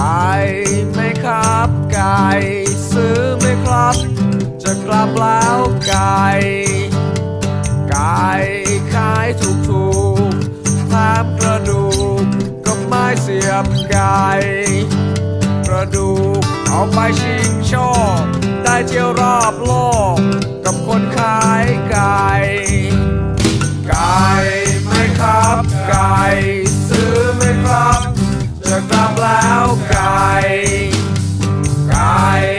ไก่ไม่ครับไก่ซื้อไม่ครับ จะกลับแล้วไก่ไก่ขายถูกถูกแถมกระดูกก็ไม่เสียบไก่กระดูกเอาไปชิงชอบได้เจียวรอบโลกกับคนขายไก่ไก่ไม่ครับไก่ซื้อไม่ครับ กลับแล้วไก่ไก่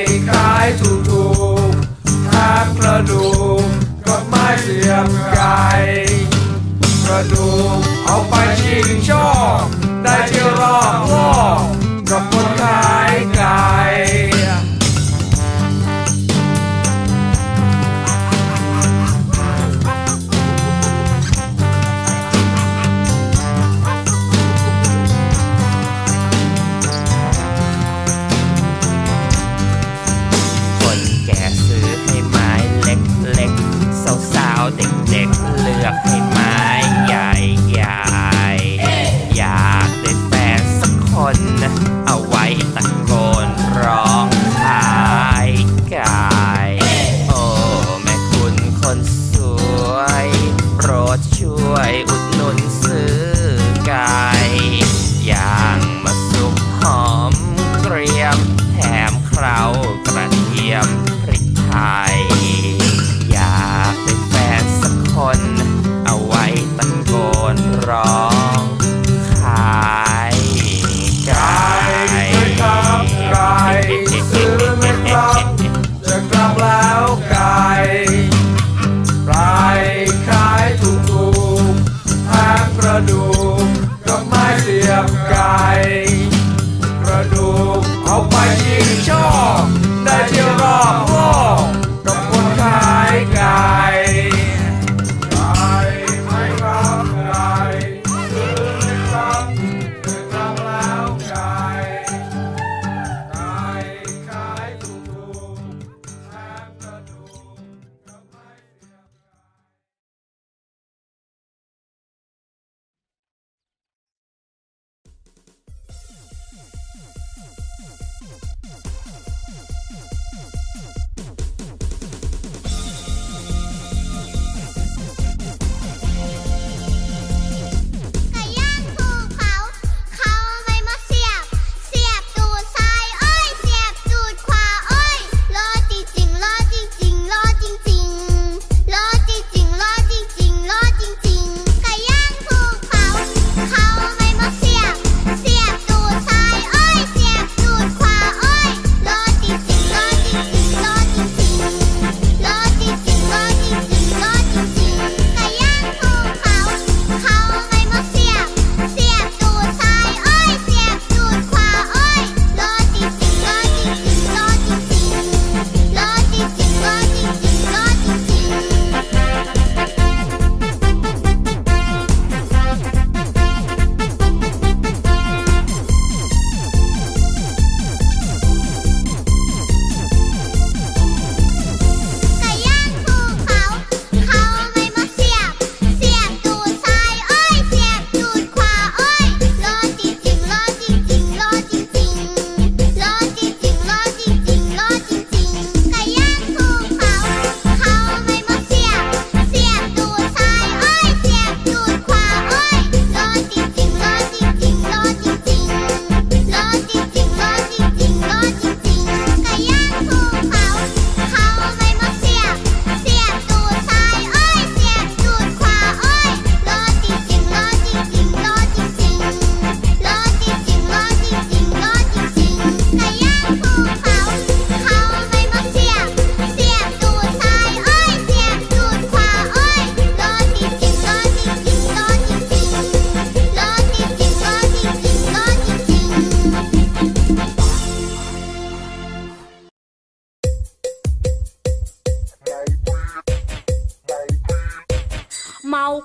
กับไก่กระดูกเอาไปยิงชอบ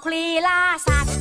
คลีล่าสัตว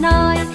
ない